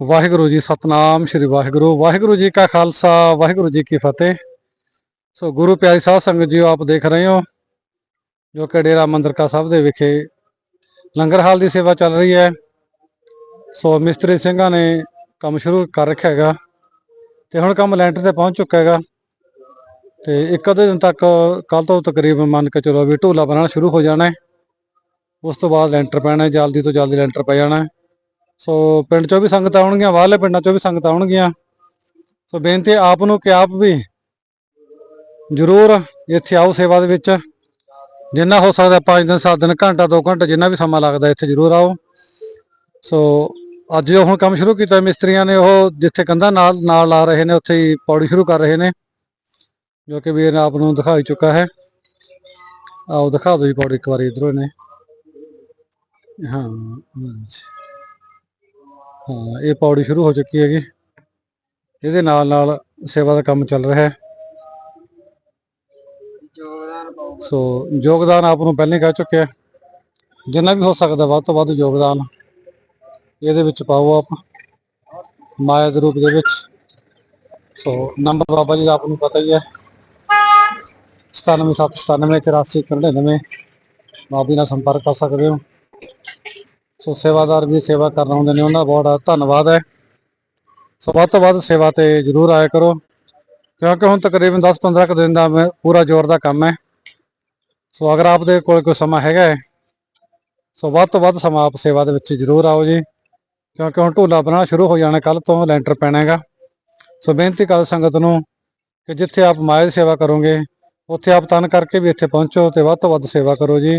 ਵਾਹਿਗੁਰੂ ਜੀ, ਸਤਨਾਮ ਸ੍ਰੀ ਵਾਹਿਗੁਰੂ। ਵਾਹਿਗੁਰੂ ਜੀ ਕਾ ਖਾਲਸਾ, ਵਾਹਿਗੁਰੂ ਜੀ ਕੀ ਫਤਿਹ। ਸੋ ਗੁਰੂ ਪਿਆਰੀ ਸਾਧ ਸੰਗਤ ਜੀ, ਆਪ ਦੇਖ ਰਹੇ ਹੋ, ਜੋ ਕਿ ਡੇਰਾ ਮੰਦਰ ਕਾ ਸਾਹਿਬ ਦੇ ਵਿਖੇ ਲੰਗਰ ਹਾਲ ਦੀ ਸੇਵਾ ਚੱਲ ਰਹੀ ਹੈ। ਸੋ ਮਿਸਤਰੀ ਸਿੰਘਾਂ ਨੇ ਕੰਮ ਸ਼ੁਰੂ ਕਰ ਰੱਖਿਆ ਹੈਗਾ ਤੇ ਹੁਣ ਕੰਮ ਲੈਂਟਰ ਤੇ ਪਹੁੰਚ ਚੁੱਕਾ ਹੈਗਾ। ਤੇ ਇੱਕ ਅੱਧੇ ਦਿਨ ਤੱਕ ਕੱਲ ਤੋਂ ਤਕਰੀਬਨ ਮੰਨ ਕੇ ਚਲੋ ਵੀ ਢੋਲਾ ਬਣਾਉਣਾ ਸ਼ੁਰੂ ਹੋ ਜਾਣਾ ਹੈ। ਉਸ ਤੋਂ ਬਾਅਦ ਲੈਂਟਰ ਪੈਣਾ ਜਲਦੀ ਤੋਂ ਜਲਦੀ ਲੈਂਟਰ ਪੈ ਜਾਣਾ ਸੋ ਪਿੰਡ ਚੋਂ ਵੀ ਸੰਗਤਾਂ ਆਉਣਗੀਆਂ, ਬਾਹਰਲੇ ਪਿੰਡਾਂ ਚੋਂ ਵੀ ਸੰਗਤਾਂ ਆਉਣਗੀਆਂ। ਸੋ ਬੇਨਤੀ ਆਪ ਨੂੰ ਕਿ ਆਪ ਵੀ ਜ਼ਰੂਰ ਇੱਥੇ ਆਓ ਸੇਵਾ ਦੇ ਵਿੱਚ। ਜਿੰਨਾ ਹੋ ਸਕਦਾ 5 ਦਿਨ 7 ਦਿਨ, ਘੰਟਾ 2 ਘੰਟੇ ਜਿੰਨਾ ਵੀ ਸਮਾਂ ਲੱਗਦਾ ਇੱਥੇ ਜ਼ਰੂਰ ਆਓ। ਸੋ ਅੱਜ ਜੋ ਹੁਣ ਕੰਮ ਸ਼ੁਰੂ ਕੀਤਾ, ਮਿਸਤਰੀਆਂ ਨੇ ਉਹ ਜਿੱਥੇ ਕੰਧਾਂ ਨਾਲ ਨਾਲ ਲਾ ਰਹੇ ਨੇ, ਉੱਥੇ ਹੀ ਪੌੜੀ ਸ਼ੁਰੂ ਕਰ ਰਹੇ ਨੇ, ਜੋ ਕਿ ਵੀਰ ਨੇ ਆਪ ਨੂੰ ਦਿਖਾਈ ਚੁੱਕਾ ਹੈ। ਆਓ ਦਿਖਾ ਦਿਓ ਜੀ ਪੌੜੀ ਇੱਕ ਵਾਰੀ ਇਧਰੋਂ ਨੇ ਹਾਂ ਹਾਂ, ਇਹ ਪੌੜੀ ਸ਼ੁਰੂ ਹੋ ਚੁੱਕੀ ਹੈਗੀ। ਇਹਦੇ ਨਾਲ ਨਾਲ ਸੇਵਾ ਦਾ ਕੰਮ ਚੱਲ ਰਿਹਾ ਹੈ। ਸੋ ਯੋਗਦਾਨ ਆਪ ਨੂੰ ਪਹਿਲਾਂ ਕਹਿ ਚੁੱਕਿਆ ਜਿੰਨਾ ਵੀ ਹੋ ਸਕਦਾ ਵੱਧ ਤੋਂ ਵੱਧ ਯੋਗਦਾਨ ਇਹਦੇ ਵਿੱਚ ਪਾਓ ਆਪ, ਮਾਇਆ ਦੇ ਰੂਪ ਦੇ ਵਿੱਚ। ਸੋ ਨੰਬਰ ਬਾਬਾ ਜੀ ਦਾ ਆਪ ਨੂੰ ਪਤਾ ਹੀ ਹੈ। 9779849999 ਬਾਬੀ ਨਾਲ ਸੰਪਰਕ ਕਰ ਸਕਦੇ ਹੋ। ਸੋ ਸੇਵਾਦਾਰ ਵੀ ਸੇਵਾ ਕਰਨ ਆਉਂਦੇ ਨੇ, ਉਹਨਾਂ ਦਾ ਬਹੁਤ ਧੰਨਵਾਦ ਹੈ। ਸੋ ਵੱਧ ਤੋਂ ਵੱਧ ਸੇਵਾ ਤੇ ਜਰੂਰ ਆਇਆ ਕਰੋ, ਕਿਉਂਕਿ ਹੁਣ ਤਕਰੀਬਨ 10-15 ਕੁ ਦਿਨ ਦਾ ਮੈਂ- ਪੂਰਾ ਜ਼ੋਰ ਦਾ ਕੰਮ ਹੈ। ਸੋ ਅਗਰ ਆਪ ਦੇ ਕੋਲ ਕੋਈ ਸਮਾਂ ਹੈਗਾ ਹੈ, ਸੋ ਵੱਧ ਤੋਂ ਵੱਧ ਸਮਾਂ ਆਪ ਸੇਵਾ ਦੇ ਵਿੱਚ ਜਰੂਰ ਆਓ ਜੀ, ਕਿਉਂਕਿ ਹੁਣ ਢੋਲਾ ਬਣਾਉਣਾ ਸ਼ੁਰੂ ਹੋ ਜਾਣਾ ਕੱਲ ਤੋਂ ਲੈਂਟਰ ਪੈਣਾ ਹੈਗਾ। ਸੋ ਬੇਨਤੀ ਕਰ ਸੰਗਤ ਨੂੰ ਕਿ ਜਿੱਥੇ ਆਪ ਮਾਇਆ ਦੀ ਸੇਵਾ ਕਰੋਗੇ, ਉੱਥੇ ਆਪ ਤਨ ਕਰਕੇ ਵੀ ਇੱਥੇ ਪਹੁੰਚੋ ਤੇ ਵੱਧ ਤੋਂ ਵੱਧ ਸੇਵਾ ਕਰੋ ਜੀ।